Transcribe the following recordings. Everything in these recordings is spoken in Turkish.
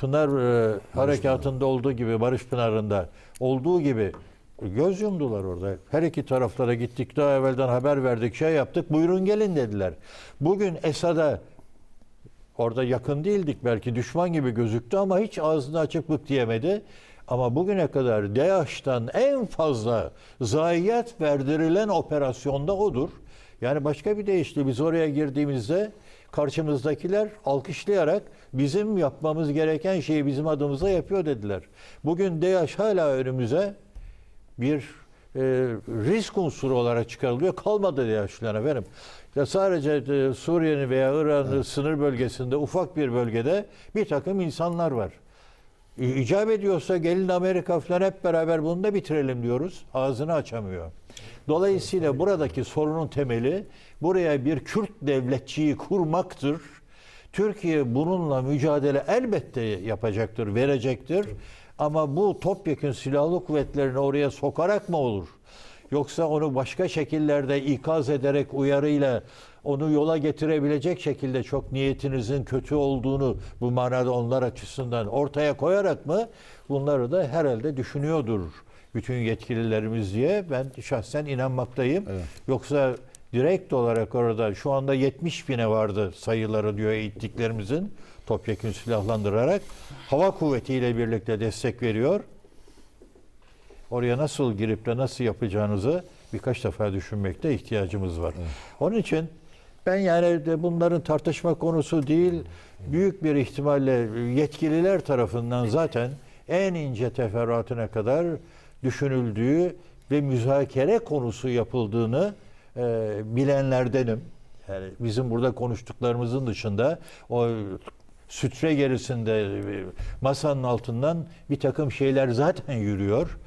Pınar e, harekatında olduğu gibi Barış Pınarı'nda olduğu gibi göz yumdular orada. Her iki taraflara gittik daha evvelden haber verdik şey yaptık buyurun gelin dediler. Bugün Esad'a orada yakın değildik belki düşman gibi gözüktü ama hiç ağzını açık bık diyemedi. Ama bugüne kadar DAEŞ'tan en fazla zayiat verdirilen operasyonda odur. Yani başka bir deyişle biz oraya girdiğimizde karşımızdakiler alkışlayarak bizim yapmamız gereken şeyi bizim adımıza yapıyor dediler. Bugün DAEŞ hala önümüze bir e, risk unsuru olarak çıkarılıyor. Kalmadı DAEŞ'ler efendim. Ya sadece e, Suriye'nin veya İran'ın sınır bölgesinde ufak bir bölgede bir takım insanlar var. İcap ediyorsa gelin Amerika falan hep beraber bunu da bitirelim diyoruz. Ağzını açamıyor. Dolayısıyla buradaki sorunun temeli buraya bir Kürt devletçiyi kurmaktır. Türkiye bununla mücadele elbette yapacaktır, verecektir. Ama bu topyekun silahlı kuvvetlerini oraya sokarak mı olur? Yoksa onu başka şekillerde ikaz ederek uyarıyla onu yola getirebilecek şekilde çok niyetinizin kötü olduğunu bu manada onlar açısından ortaya koyarak mı bunları da herhalde düşünüyordur bütün yetkililerimiz diye ben şahsen inanmaktayım. Yoksa direkt olarak orada şu anda 70 bine vardı sayıları diyor eğittiklerimizin topyekun silahlandırarak hava kuvvetiyle birlikte destek veriyor. Oraya nasıl girip de nasıl yapacağınızı birkaç defa düşünmekte ihtiyacımız var. Onun için ben yani de bunların tartışma konusu değil, büyük bir ihtimalle yetkililer tarafından zaten en ince teferruatına kadar düşünüldüğü ve müzakere konusu yapıldığını e, bilenlerdenim. Yani bizim burada konuştuklarımızın dışında o sütre gerisinde e, masanın altından bir takım şeyler zaten yürüyor.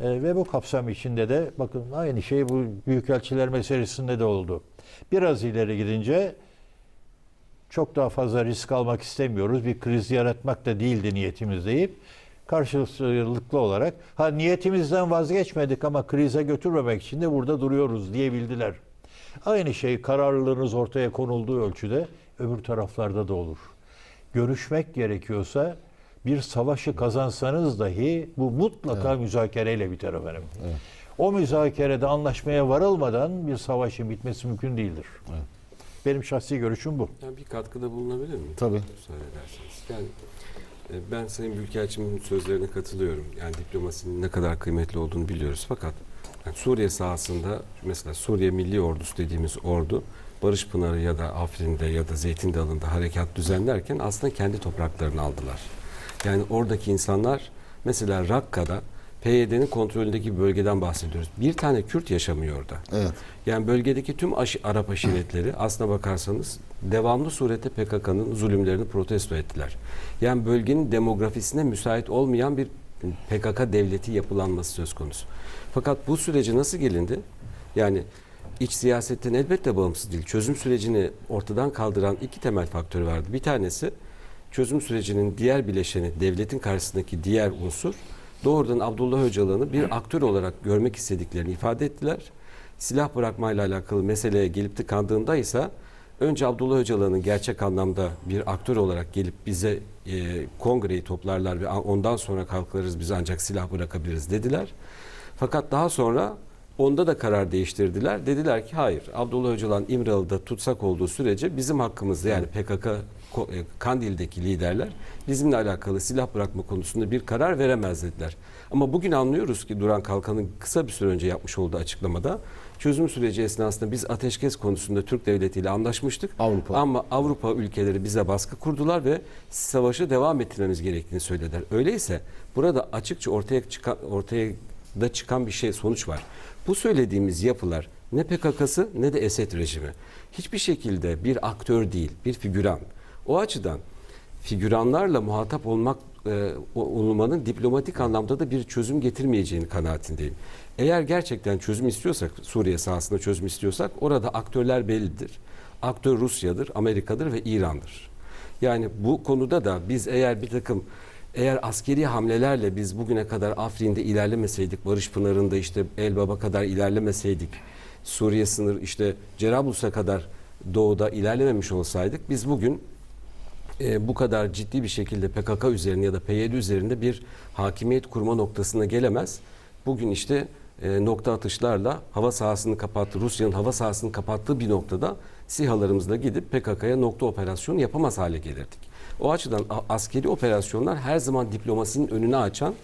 E, ve bu kapsam içinde de bakın aynı şey bu büyükelçiler meselesinde de oldu. Biraz ileri gidince çok daha fazla risk almak istemiyoruz. Bir kriz yaratmak da değildi niyetimiz deyip karşılıklı olarak ha niyetimizden vazgeçmedik ama krize götürmemek için de burada duruyoruz diyebildiler. Aynı şey kararlılığınız ortaya konulduğu ölçüde öbür taraflarda da olur. Görüşmek gerekiyorsa bir savaşı kazansanız dahi bu mutlaka müzakereyle biter efendim. O müzakerede anlaşmaya varılmadan bir savaşın bitmesi mümkün değildir. Benim şahsi görüşüm bu. Ben bir katkıda bulunabilir miyim? Tabii. Müsaade ederseniz. Yani e, ben Sayın Büyükelçimin sözlerine katılıyorum. Yani diplomasinin ne kadar kıymetli olduğunu biliyoruz. Fakat yani Suriye sahasında mesela Suriye Milli Ordusu dediğimiz ordu Barış Pınarı ya da Afrin'de ya da Zeytin Dalı'nda harekat düzenlerken aslında kendi topraklarını aldılar. Yani oradaki insanlar mesela Rakka'da PYD'nin kontrolündeki bir bölgeden bahsediyoruz. Bir tane Kürt yaşamıyor orada. Evet. Yani bölgedeki tüm aşı, Arap aşiretleri aslına bakarsanız devamlı surette PKK'nın zulümlerini protesto ettiler. Yani bölgenin demografisine müsait olmayan bir PKK devleti yapılanması söz konusu. Fakat bu sürece nasıl gelindi? Yani iç siyasetten elbette bağımsız değil. Çözüm sürecini ortadan kaldıran iki temel faktör vardı. Bir tanesi çözüm sürecinin diğer bileşeni, devletin karşısındaki diğer unsur doğrudan Abdullah Öcalan'ı bir aktör olarak görmek istediklerini ifade ettiler. Silah bırakmayla alakalı meseleye gelip tıkandığında ise önce Abdullah Öcalan'ın gerçek anlamda bir aktör olarak gelip bize e, kongreyi toplarlar ve ondan sonra kalkarız biz ancak silah bırakabiliriz dediler. Fakat daha sonra onda da karar değiştirdiler. Dediler ki hayır Abdullah Öcalan İmralı'da tutsak olduğu sürece bizim hakkımızda yani PKK e, Kandil'deki liderler bizimle alakalı silah bırakma konusunda bir karar veremez dediler. Ama bugün anlıyoruz ki Duran Kalkan'ın kısa bir süre önce yapmış olduğu açıklamada çözüm süreci esnasında biz ateşkes konusunda Türk devletiyle anlaşmıştık. Avrupa. Ama Avrupa ülkeleri bize baskı kurdular ve savaşı devam ettirmemiz gerektiğini söylediler. Öyleyse burada açıkça ortaya çıkan ortaya da çıkan bir şey sonuç var. Bu söylediğimiz yapılar ne PKK'sı ne de Esed rejimi. Hiçbir şekilde bir aktör değil, bir figüran. O açıdan figüranlarla muhatap olmak e, olmanın diplomatik anlamda da bir çözüm getirmeyeceğini kanaatindeyim. Eğer gerçekten çözüm istiyorsak, Suriye sahasında çözüm istiyorsak orada aktörler bellidir. Aktör Rusya'dır, Amerika'dır ve İran'dır. Yani bu konuda da biz eğer bir takım eğer askeri hamlelerle biz bugüne kadar Afrin'de ilerlemeseydik, Barış Pınarı'nda işte Elbaba kadar ilerlemeseydik, Suriye sınır işte Cerablus'a kadar doğuda ilerlememiş olsaydık biz bugün e, bu kadar ciddi bir şekilde PKK üzerinde ya da PYD üzerinde bir hakimiyet kurma noktasına gelemez. Bugün işte e, nokta atışlarla hava sahasını kapattı. Rusya'nın hava sahasını kapattığı bir noktada SİHA'larımızla gidip PKK'ya nokta operasyonu yapamaz hale gelirdik. O açıdan askeri operasyonlar her zaman diplomasinin önünü açan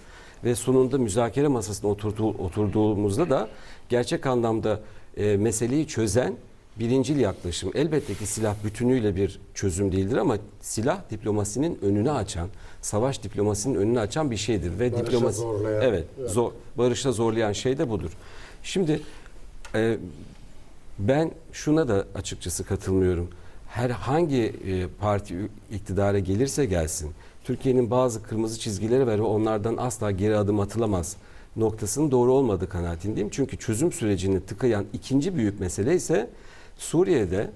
ve sonunda müzakere masasına oturduğu, oturduğumuzda da gerçek anlamda e, meseleyi çözen birincil yaklaşım. Elbette ki silah bütünüyle bir çözüm değildir ama silah diplomasinin önünü açan, savaş diplomasinin önünü açan bir şeydir ve Barışa diplomasi zorlayan. evet, Evet. zor, barışa zorlayan şey de budur. Şimdi e, ben şuna da açıkçası katılmıyorum. Herhangi e, parti iktidara gelirse gelsin, Türkiye'nin bazı kırmızı çizgileri var ve onlardan asla geri adım atılamaz noktasının doğru olmadığı kanaatindeyim. Çünkü çözüm sürecini tıkayan ikinci büyük mesele ise Suriye'de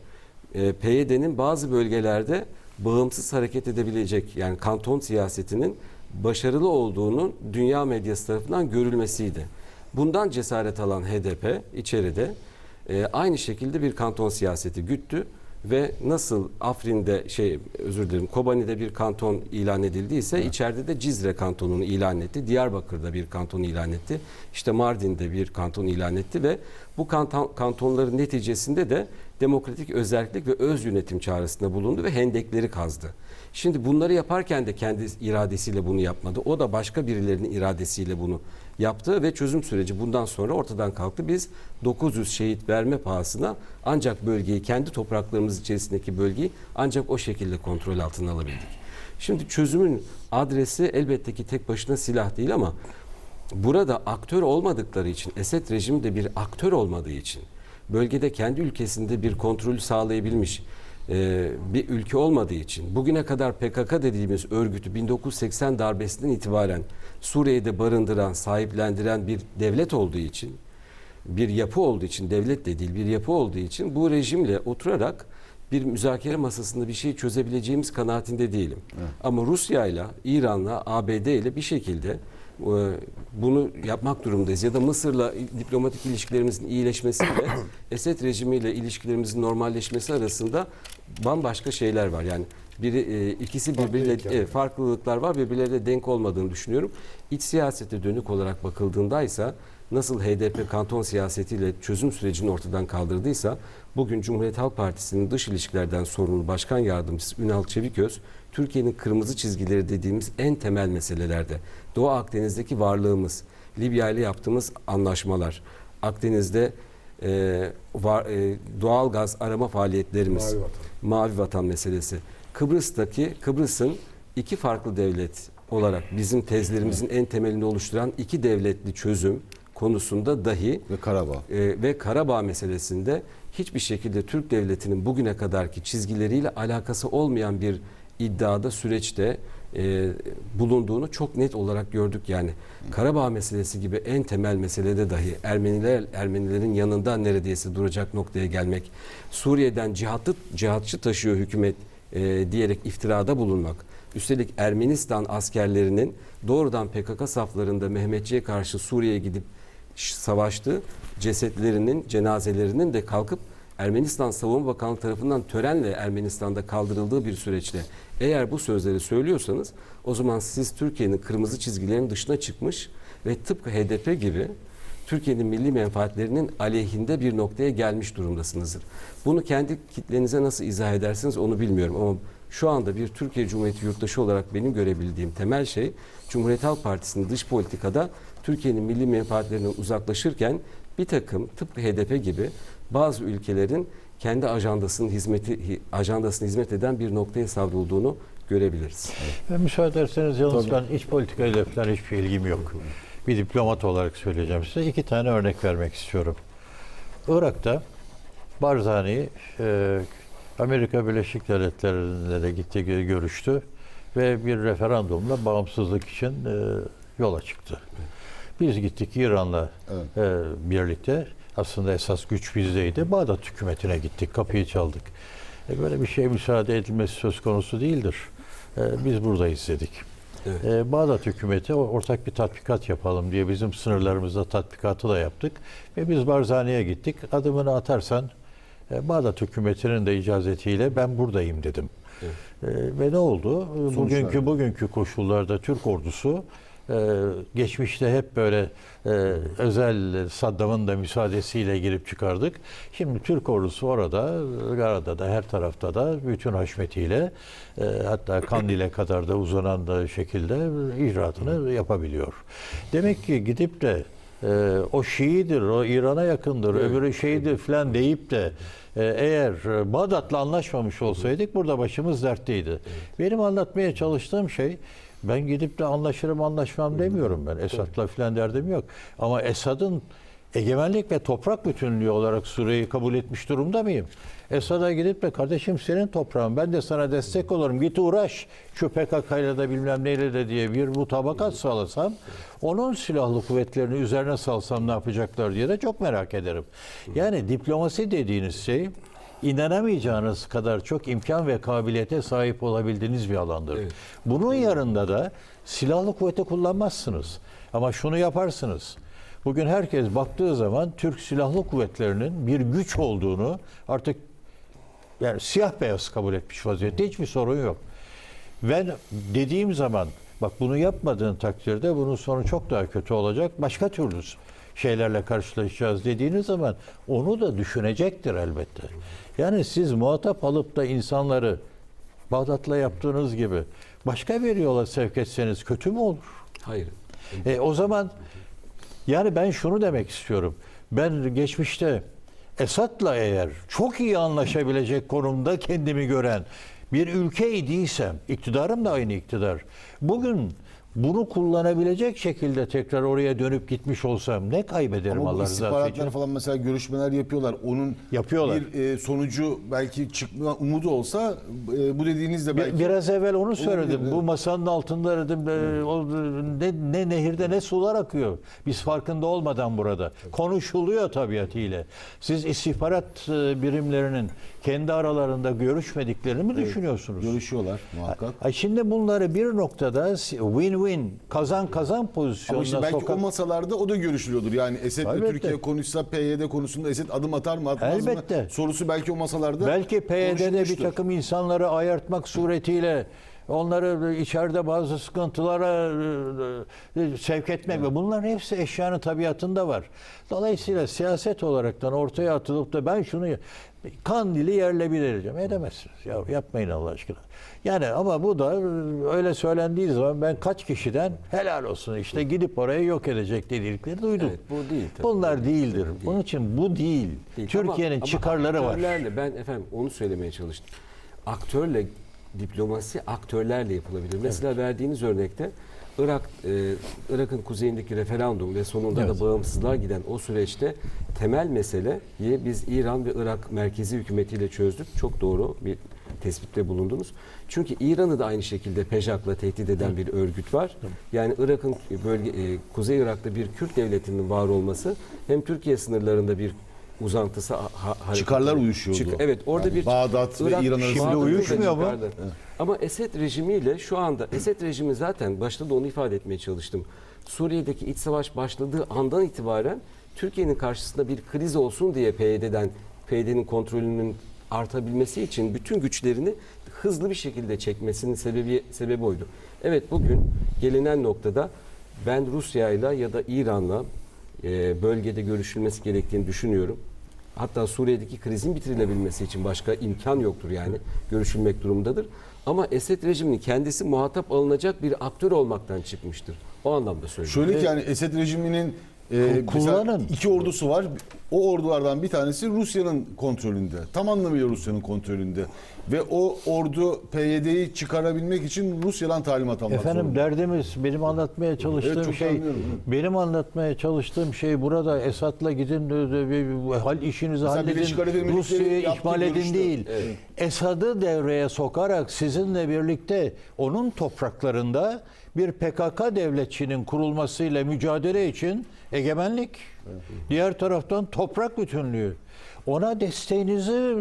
e, PYD'nin bazı bölgelerde bağımsız hareket edebilecek yani kanton siyasetinin başarılı olduğunun dünya medyası tarafından görülmesiydi. Bundan cesaret alan HDP içeride e, aynı şekilde bir kanton siyaseti güttü ve nasıl Afrin'de şey özür dilerim Kobani'de bir kanton ilan edildiyse içeride de Cizre kantonunu ilan etti. Diyarbakır'da bir kanton ilan etti. İşte Mardin'de bir kanton ilan etti ve bu kanton, kantonların neticesinde de demokratik özellik ve öz yönetim çağrısında bulundu ve hendekleri kazdı. Şimdi bunları yaparken de kendi iradesiyle bunu yapmadı. O da başka birilerinin iradesiyle bunu yaptı ve çözüm süreci bundan sonra ortadan kalktı. Biz 900 şehit verme pahasına ancak bölgeyi kendi topraklarımız içerisindeki bölgeyi ancak o şekilde kontrol altına alabildik. Şimdi çözümün adresi elbette ki tek başına silah değil ama burada aktör olmadıkları için Esed rejimi de bir aktör olmadığı için bölgede kendi ülkesinde bir kontrolü sağlayabilmiş e, bir ülke olmadığı için bugüne kadar PKK dediğimiz örgütü 1980 darbesinden itibaren Suriye'de barındıran, sahiplendiren bir devlet olduğu için bir yapı olduğu için devlet de değil bir yapı olduğu için bu rejimle oturarak bir müzakere masasında bir şey çözebileceğimiz kanaatinde değilim. Ama Rusya ile İran'la ABD ile bir şekilde e, bunu yapmak durumundayız. Ya da Mısır'la diplomatik ilişkilerimizin iyileşmesiyle Esed rejimiyle ilişkilerimizin normalleşmesi arasında bambaşka şeyler var. Yani biri e, ikisi birbiriyle e, farklılıklar var birbirleriyle denk olmadığını düşünüyorum. İç siyasete dönük olarak bakıldığında ise nasıl HDP kanton siyasetiyle çözüm sürecini ortadan kaldırdıysa bugün Cumhuriyet Halk Partisi'nin dış ilişkilerden sorumlu başkan yardımcısı Ünal Çeviköz Türkiye'nin kırmızı çizgileri dediğimiz en temel meselelerde Doğu Akdeniz'deki varlığımız, Libya ile yaptığımız anlaşmalar, Akdeniz'de e, var, e, doğal gaz arama faaliyetlerimiz, Mavi vatan. mavi vatan meselesi. Kıbrıs'taki Kıbrıs'ın iki farklı devlet olarak bizim tezlerimizin en temelini oluşturan iki devletli çözüm konusunda dahi Ve Karabağ. e, ve Karabağ meselesinde hiçbir şekilde Türk devletinin bugüne kadarki çizgileriyle alakası olmayan bir iddiada süreçte e, bulunduğunu çok net olarak gördük yani. Karabağ meselesi gibi en temel meselede dahi Ermeniler Ermenilerin yanında neredeyse duracak noktaya gelmek, Suriye'den cihatlı cihatçı taşıyor hükümet e, diyerek iftirada bulunmak. Üstelik Ermenistan askerlerinin doğrudan PKK saflarında Mehmetçi'ye karşı Suriye'ye gidip savaştı. Cesetlerinin, cenazelerinin de kalkıp Ermenistan Savunma Bakanlığı tarafından törenle Ermenistan'da kaldırıldığı bir süreçte eğer bu sözleri söylüyorsanız o zaman siz Türkiye'nin kırmızı çizgilerinin dışına çıkmış ve tıpkı HDP gibi Türkiye'nin milli menfaatlerinin aleyhinde bir noktaya gelmiş durumdasınızdır. Bunu kendi kitlenize nasıl izah edersiniz onu bilmiyorum ama şu anda bir Türkiye Cumhuriyeti yurttaşı olarak benim görebildiğim temel şey Cumhuriyet Halk Partisi'nin dış politikada Türkiye'nin milli menfaatlerinden uzaklaşırken bir takım tıpkı HDP gibi bazı ülkelerin kendi ajandasının hizmeti hi- ajandasına hizmet eden bir noktaya savrulduğunu görebiliriz. Ben müsaade ederseniz yalnız Tabii. ben iç politikayla falan hiçbir ilgim yok. Bir diplomat olarak söyleyeceğim size. iki tane örnek vermek istiyorum. Irak'ta Barzani e, Amerika Birleşik Devletleri'nde de gitti görüştü ve bir referandumla bağımsızlık için e, yola çıktı. Biz gittik İran'la Evet. e, birlikte. Aslında esas güç bizdeydi. Bağdat hükümetine gittik, kapıyı çaldık. E, böyle bir şey müsaade edilmesi söz konusu değildir. E, biz buradayız dedik. Evet. E, Bağdat hükümeti ortak bir tatbikat yapalım diye bizim sınırlarımızda tatbikatı da yaptık. Ve biz Barzani'ye gittik. Adımını atarsan e, Bağdat hükümetinin de icazetiyle ben buradayım dedim. Evet. E, ve ne oldu? Sonuçlar. Bugünkü bugünkü koşullarda Türk ordusu e, geçmişte hep böyle e, özel Saddam'ın da müsaadesiyle girip çıkardık. Şimdi Türk ordusu orada, orada da her tarafta da bütün haşmetiyle e, hatta Kandil'e kadar da uzanan da şekilde icraatını yapabiliyor. Demek ki gidip de e, o Şii'dir, o İran'a yakındır, öbürü şeydir falan deyip de e, eğer Bağdat'la anlaşmamış olsaydık burada başımız dertteydi. Benim anlatmaya çalıştığım şey ben gidip de anlaşırım anlaşmam demiyorum ben. Esad'la falan derdim yok. Ama Esad'ın egemenlik ve toprak bütünlüğü olarak Suriye'yi kabul etmiş durumda mıyım? Esad'a gidip de kardeşim senin toprağın ben de sana destek olurum git uğraş şu PKK'yla da bilmem neyle de diye bir mutabakat sağlasam onun silahlı kuvvetlerini üzerine salsam ne yapacaklar diye de çok merak ederim. Yani diplomasi dediğiniz şey inanamayacağınız kadar çok imkan ve kabiliyete sahip olabildiğiniz bir alandır. Evet. Bunun yanında da silahlı kuvveti kullanmazsınız. Ama şunu yaparsınız. Bugün herkes baktığı zaman Türk Silahlı Kuvvetleri'nin bir güç olduğunu artık yani siyah beyaz kabul etmiş vaziyette hiçbir sorun yok. Ben dediğim zaman bak bunu yapmadığın takdirde bunun sonu çok daha kötü olacak. Başka türlü şeylerle karşılaşacağız dediğiniz zaman onu da düşünecektir elbette. Yani siz muhatap alıp da insanları Bağdat'la yaptığınız gibi başka bir yola sevk etseniz kötü mü olur? Hayır. E, o zaman yani ben şunu demek istiyorum. Ben geçmişte Esad'la eğer çok iyi anlaşabilecek konumda kendimi gören bir ülkeydiysem, iktidarım da aynı iktidar. Bugün bunu kullanabilecek şekilde tekrar oraya dönüp gitmiş olsam ne kaybederim Ama Allah rızası için? istihbaratlar falan mesela görüşmeler yapıyorlar. Onun Yapıyorlar. bir e, sonucu belki çıkma umudu olsa e, bu dediğiniz de Bir- belki Biraz evvel onu söyledim. evet. Bu masanın altında dedim e, o, ne, ne nehirde ne sular akıyor. Biz farkında olmadan burada. Konuşuluyor tabiatıyla. Siz istihbarat e, birimlerinin kendi aralarında görüşmediklerini mi düşünüyorsunuz? görüşüyorlar muhakkak. Ay şimdi bunları bir noktada win-win, kazan-kazan Ama pozisyonuna işte belki sokak... o masalarda o da görüşülüyordur. Yani Esed ve Elbette. Türkiye konuşsa PYD konusunda Esed adım atar mı atmaz Elbette. mı? Sorusu belki o masalarda Belki PYD'de bir takım insanları ayartmak suretiyle onları içeride bazı sıkıntılara e, e, sevk etmek ve bunların hepsi eşyanın tabiatında var. Dolayısıyla siyaset olaraktan ortaya atılıp da ben şunu Kandil'i yerle bir edeceğim. Edemezsiniz. Ya yapmayın Allah aşkına. Yani ama bu da e, öyle söylendiği zaman ben kaç kişiden helal olsun işte gidip orayı yok edecek dedikleri duydum. Evet, bu değil tabii. Bunlar Bu değil. değildir. Değil. Bunun için bu değil. Değil. Türkiye'nin Ama- ama çıkarları var. ben efendim onu söylemeye çalıştım. Aktörle diplomasi aktörlerle yapılabilir. Mesela verdiğiniz örnekte Irak e, Irak'ın kuzeyindeki referandum ve sonunda Evet. da bağımsızlığa giden o süreçte temel meseleyi biz İran ve Irak merkezi hükümetiyle çözdük. Çok doğru bir tespitte bulundunuz. Çünkü İran'ı da aynı şekilde PEJAK'la tehdit eden bir örgüt var. Yani Irak'ın bölge e, Kuzey Irak'ta bir Kürt devletinin var olması hem Türkiye sınırlarında bir uzantısı ha- Çıkarlar uyuşuyordu. Çık- evet orada Yani bir Bağdat ve İran arasında- Şimdi uyuşmuyor mu? Ama Esed rejimiyle şu anda Esed rejimi zaten başta da onu ifade etmeye çalıştım. Suriye'deki iç savaş başladığı andan itibaren Türkiye'nin karşısında bir kriz olsun diye PYD'den PYD'nin kontrolünün artabilmesi için bütün güçlerini hızlı bir şekilde çekmesinin sebebi sebebi oydu. Evet bugün gelinen noktada ben Rusya'yla ya da İran'la e, bölgede görüşülmesi gerektiğini düşünüyorum. Hatta Suriye'deki krizin bitirilebilmesi için başka imkan yoktur yani görüşülmek durumundadır. Ama Esed rejiminin kendisi muhatap alınacak bir aktör olmaktan çıkmıştır. O anlamda söylüyorum. Şöyle ki yani Esed rejiminin e, Kullanın. iki ordusu var. O ordulardan bir tanesi Rusya'nın kontrolünde. Tam anlamıyla Rusya'nın kontrolünde. Ve o ordu PYD'yi çıkarabilmek için Rusya'dan talimat almak Efendim zorunda. derdimiz benim anlatmaya çalıştığım Evet, şey anlıyorum, benim anlatmaya çalıştığım şey burada Esad'la gidin hal işinizi Mesela halledin Rusya'yı ihmal edin görüştü. değil. Esad'ı devreye sokarak sizinle birlikte onun topraklarında bir PKK devletçinin kurulmasıyla mücadele için egemenlik. Diğer taraftan toprak bütünlüğü. Ona desteğinizi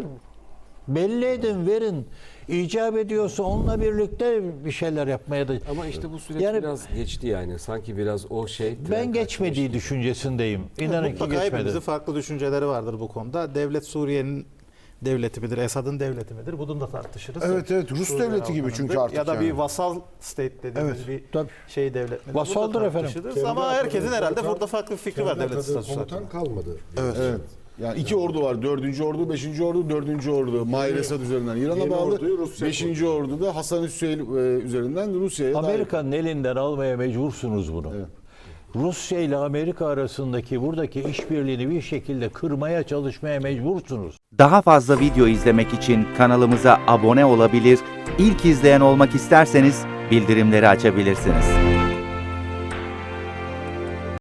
belli edin, verin. İcap ediyorsa onunla birlikte bir şeyler yapmaya da Ama işte bu süreç Yani- biraz geçti yani. Sanki biraz o şey ben geçmediği düşüncesindeyim. İnanın ki Mutlaka geçmedi. hepimizin farklı düşünceleri vardır bu konuda. Devlet Suriye'nin devleti midir, Esad'ın devleti midir? Bunu da tartışırız. Evet, evet, Rus Suriye devleti gibi çünkü artık Ya da bir yani. vasal state dediğimiz Evet, bir tabii. şey devlet midir? Vasaldır efendim. Kendi Ama herkesin atadığı herhalde komutan- burada farklı bir fikri var devlet statüsü komutan kalmadı. Evet. Yani iki ordu var. Dördüncü ordu, beşinci ordu, dördüncü ordu. Mahir Esad üzerinden İran'a bağlı. orduyu beşinci ordu da Hasan Hüseyin e, üzerinden Rusya'ya dair. Amerika'nın elinden almaya mecbursunuz bunu. Evet. Rusya ile Amerika arasındaki buradaki işbirliğini bir şekilde kırmaya çalışmaya mecbursunuz. Daha fazla video izlemek için kanalımıza abone olabilir, ilk izleyen olmak isterseniz bildirimleri açabilirsiniz.